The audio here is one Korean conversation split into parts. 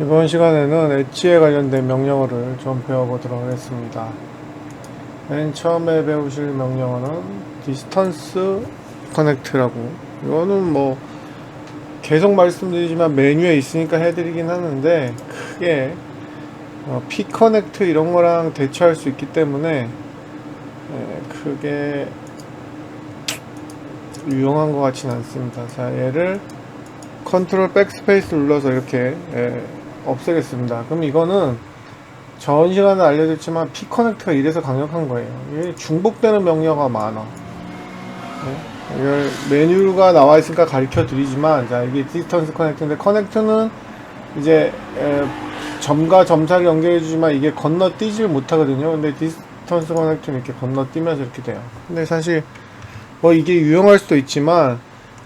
이번 시간에는 엣지에 관련된 명령어를 좀 배워보도록 하겠습니다. 맨 처음에 배우실 명령어는 디스턴스 커넥트라고 이거는 뭐 계속 말씀드리지만 메뉴에 있으니까 해드리긴 하는데 크게 어, P 커넥트 이런 거랑 대처할 수 있기 때문에 예, 크게 유용한 것 같지는 않습니다. 자 얘를 컨트롤 백스페이스 눌러서 이렇게 예, 없애겠습니다. 그럼 이거는 전 시간에 알려줬지만 P 커넥트가 이래서 강력한 거예요. 이게 중복되는 명령어가 많아. 예? 이걸 메뉴가 나와 있으니까 가르쳐 드리지만 자 이게 디스턴스 커넥트인데 커넥트는 이제 에, 점과 점사를 연결해 주지만 이게 건너뛰질 못하거든요. 근데 디스턴스 커넥트는 이렇게 건너뛰면서 이렇게 돼요. 근데 사실 뭐 이게 유용할 수도 있지만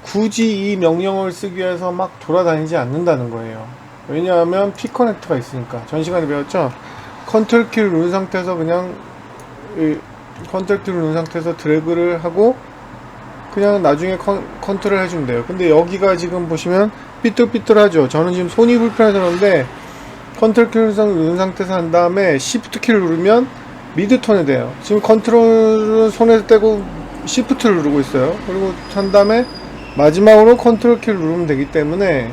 굳이 이 명령어를 쓰기 위해서 막 돌아다니지 않는다는 거예요. 왜냐하면 P 커넥트가 있으니까. 전 시간에 배웠죠? 컨트롤 키를 누른 상태에서 그냥 이 컨트롤 키를 누른 상태에서 드래그를 하고 그냥 나중에 컨, 컨트롤 해주면 돼요. 근데 여기가 지금 보시면 삐뚤삐뚤하죠. 저는 지금 손이 불편해서 그런데 컨트롤 키를 누른 상태에서 한 다음에 시프트 키를 누르면 미드 톤이 돼요. 지금 컨트롤은 손에서 떼고 시프트를 누르고 있어요. 그리고 한 다음에 마지막으로 컨트롤 키를 누르면 되기 때문에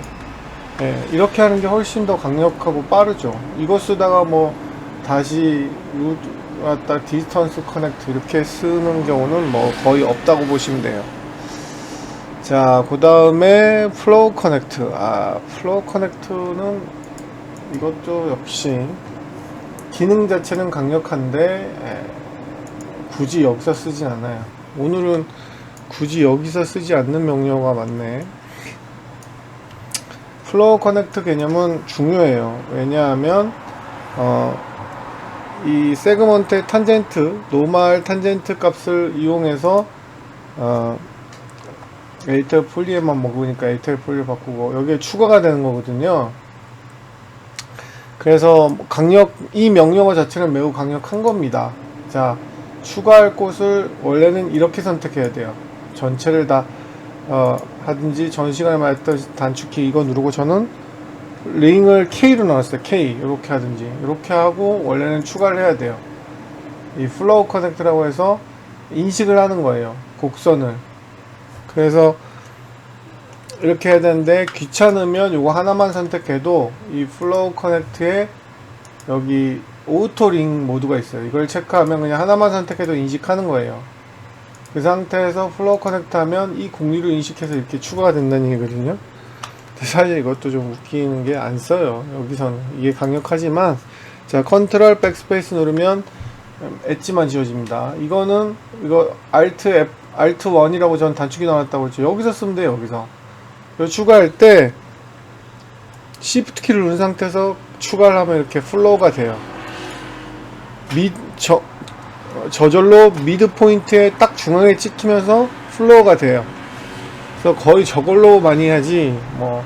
예, 이렇게 하는 게 훨씬 더 강력하고 빠르죠. 이거 쓰다가 뭐 다시 루 왔다 디스턴스 커넥트 이렇게 쓰는 경우는 뭐 거의 없다고 보시면 돼요. 자, 그 다음에 플로우 커넥트. 아, 플로우 커넥트는 이것도 역시 기능 자체는 강력한데 예, 굳이 여기서 쓰진 않아요. 오늘은 굳이 여기서 쓰지 않는 명령어가 많네. 플로우 커넥트 개념은 중요해요. 왜냐하면 어, 이 세그먼트의 탄젠트, 노말 탄젠트 값을 이용해서 어, 에이터 폴리에만 먹으니까 에이터 폴리 바꾸고 여기에 추가가 되는 거거든요. 그래서 강력 이 명령어 자체는 매우 강력한 겁니다. 자, 추가할 곳을 원래는 이렇게 선택해야 돼요. 전체를 다 어, 하든지 전 시간에 말했던 단축키 이거 누르고 저는 링을 K로 넣었어요. K 이렇게 하든지 이렇게 하고 원래는 추가를 해야 돼요. 이 플로우 커넥트라고 해서 인식을 하는 거예요. 곡선을. 그래서 이렇게 해야 되는데 귀찮으면 이거 하나만 선택해도 이 플로우 커넥트에 여기 오토 링 모드가 있어요. 이걸 체크하면 그냥 하나만 선택해도 인식하는 거예요. 그 상태에서 플로우 커넥트 하면 이 공유를 인식해서 이렇게 추가가 된다는 얘기거든요. 근데 사실 이것도 좀 웃기는 게 안 써요. 여기서는. 이게 강력하지만, 자, 컨트롤 백스페이스 누르면 엣지만 지워집니다. 이거는, 이거, Alt F, Alt 1이라고 전 단축이 나왔다고 했죠. 여기서 쓰면 돼요, 여기서. 이거 추가할 때, Shift 키를 누른 상태에서 추가를 하면 이렇게 플로우가 돼요. 미, 저, 어, 저절로 미드 포인트에 딱 중앙에 찍히면서 플로어가 돼요. 그래서 거의 저걸로 많이 하지 뭐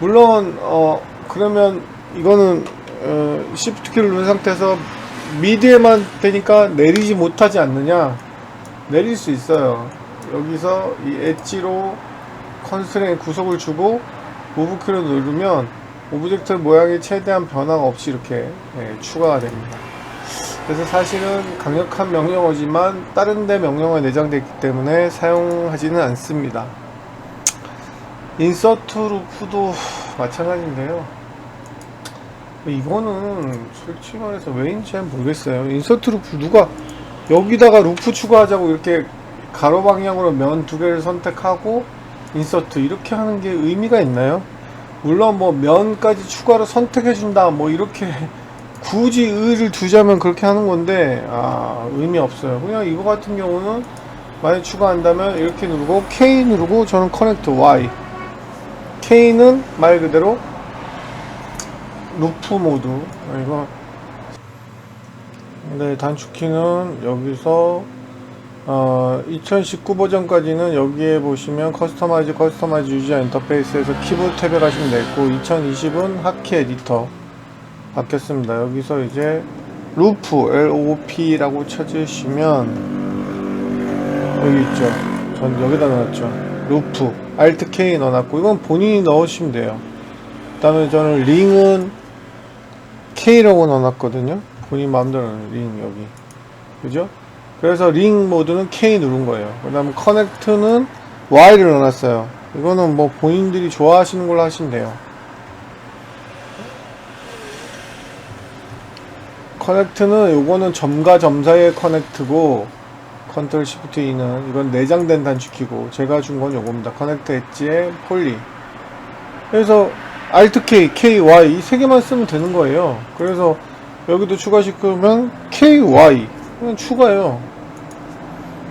물론 어 그러면 이거는 어, 시프트 키를 누른 상태에서 미드에만 되니까 내리지 못하지 않느냐 내릴 수 있어요. 여기서 이 엣지로 컨스트레인 구속을 주고 무브 키를 누르면 오브젝트 모양이 최대한 변화가 없이 이렇게 예, 추가가 됩니다. 그래서 사실은 강력한 명령어지만 다른 데 명령어에 내장되어 있기 때문에 사용하지는 않습니다. 인서트 루프도 마찬가지인데요. 이거는 솔직히 말해서 왜인지 잘 모르겠어요. 인서트 루프 누가 여기다가 루프 추가하자고 이렇게 가로 방향으로 면 두 개를 선택하고 인서트 이렇게 하는 게 의미가 있나요? 물론 뭐 면까지 추가로 선택해 준다 뭐 이렇게 굳이 의를 두자면 그렇게 하는 건데 아 의미 없어요. 그냥 이거 같은 경우는 만약 추가한다면 이렇게 누르고 K 누르고 저는 커넥트 Y. K는 말 그대로 루프 모드. 아, 이거. 네 단축키는 여기서 어, 2019 버전까지는 여기에 보시면 커스터마이즈 커스터마이즈 유저 인터페이스에서 키보드 탭에 가시면 되고 2020은 하키 에디터 바뀌었습니다. 여기서 이제 루프 LOP라고 찾으시면 여기 있죠. 전 여기다 넣었죠. 루프 Alt K 넣어놨고 이건 본인이 넣으시면 돼요. 그 다음에 저는 링은 K라고 넣어놨거든요. 본인 마음대로 링 여기. 그죠? 그래서 링 모드는 K 누른 거예요. 그 다음에 커넥트는 Y를 넣어놨어요. 이거는 뭐 본인들이 좋아하시는 걸로 하시면 돼요. 커넥트는 요거는 점과 점 사이의 커넥트고 컨트롤 시프트 E는 이건 내장된 단축키고 제가 준 건 요겁니다. 커넥트 엣지에 폴리 그래서 Alt K, K, Y 이 세 개만 쓰면 되는 거예요. 그래서 여기도 추가 시키면 K, Y 그냥 추가요.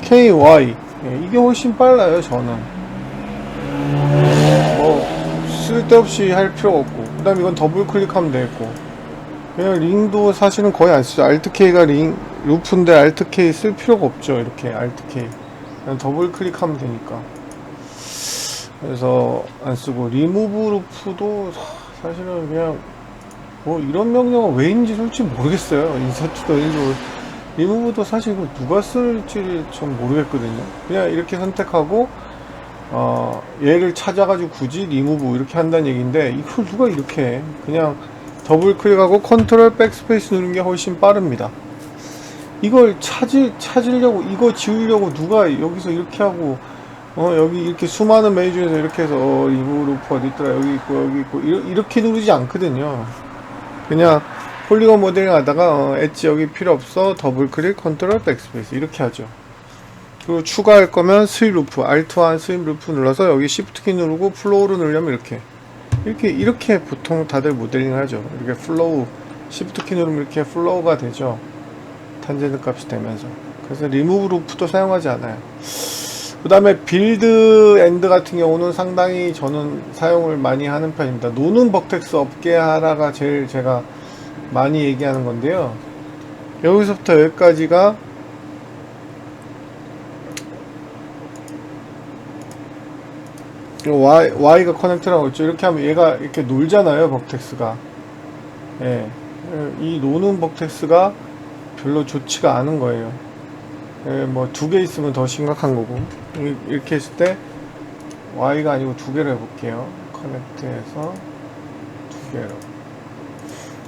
K, Y 예, 이게 훨씬 빨라요. 저는 뭐 쓸데없이 할 필요가 없고 그 다음 이건 더블 클릭하면 되겠고 그냥 링도 사실은 거의 안 쓰죠. Alt K가 링 루프인데 Alt K 쓸 필요가 없죠. 이렇게 Alt K 그냥 더블 클릭하면 되니까. 그래서 안 쓰고 리무브 루프도 사- 사실은 그냥 뭐 이런 명령은 왜 있는지 솔직히 모르겠어요. 인서트도 일도 리무브도 사실 이거 누가 쓸지 좀 모르겠거든요. 그냥 이렇게 선택하고 어 얘를 찾아가지고 굳이 리무브 이렇게 한다는 얘기인데 이걸 누가 이렇게 해? 그냥 더블 클릭하고 컨트롤 백스페이스 누르는 게 훨씬 빠릅니다. 이걸 찾을 찾으려고 이거 지우려고 누가 여기서 이렇게 하고 어 여기 이렇게 수많은 메뉴 중에서 이렇게 해서 어 리무브 루프 어디 있더라 여기 있고 여기 있고 이러- 이렇게 누르지 않거든요. 그냥 폴리곤 모델링 하다가 어, 엣지 여기 필요 없어 더블 클릭 컨트롤 백스페이스 이렇게 하죠. 그리고 추가할 거면 스윕 루프 알트와 스윕 루프 눌러서 여기 시프트 키 누르고 플로우를 누르려면 이렇게 이렇게 이렇게 보통 다들 모델링을 하죠. 이렇게 플로우 시프트 키 누르면 이렇게 플로우가 되죠. 탄젠트 값이 되면서 그래서 리무브 루프도 사용하지 않아요. 그 다음에 빌드 엔드 같은 경우는 상당히 저는 사용을 많이 하는 편입니다. 노는 버텍스 없게 하라가 제일 제가 많이 얘기하는 건데요. 여기서부터 여기까지가 Y, Y가 커넥트라고 했죠. 이렇게 하면 얘가 이렇게 놀잖아요, 버텍스가. 예. 이 노는 버텍스가 별로 좋지가 않은 거예요. 예, 뭐두 개 있으면 더 심각한 거고. 이- 이렇게 했을 때 Y가 아니고 두 개로 해볼게요. 커넥트해서 두 개로.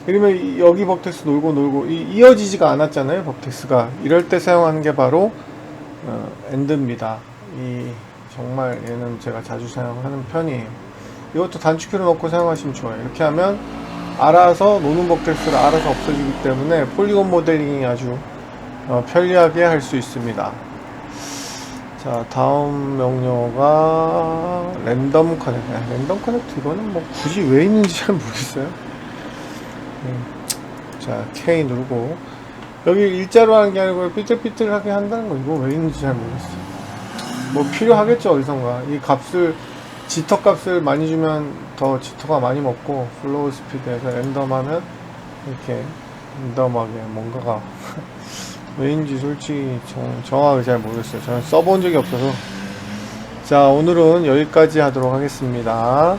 그러면 이- 여기 버텍스 놀고 놀고 이, 이어지지가 않았잖아요, 버텍스가. 이럴 때 사용하는 게 바로 어, 엔드입니다. 이 정말 얘는 제가 자주 사용하는 편이에요. 이것도 단축키로 넣고 사용하시면 좋아요. 이렇게 하면 알아서 노는 버텍스를 알아서 없어지기 때문에 폴리곤 모델링이 아주 어, 편리하게 할 수 있습니다. 자, 다음 명령어가 랜덤 커넥트. 아, 랜덤 커넥트 이거는 뭐 굳이 왜 있는지 잘 모르겠어요. 음, 자, K 누르고 여기 일자로 하는 게 아니고 삐뚤삐뚤하게 한다는 거 이거 왜 있는지 잘 모르겠어요. 뭐 필요하겠죠 어디선가 이 값을 지터 값을 많이 주면 더 지터가 많이 먹고 플로우 스피드에서 랜덤하면 이렇게 랜덤하게 뭔가가. 왜인지 솔직히 정, 정확하게 잘 모르겠어요. 저는 써본 적이 없어서. 자 오늘은 여기까지 하도록 하겠습니다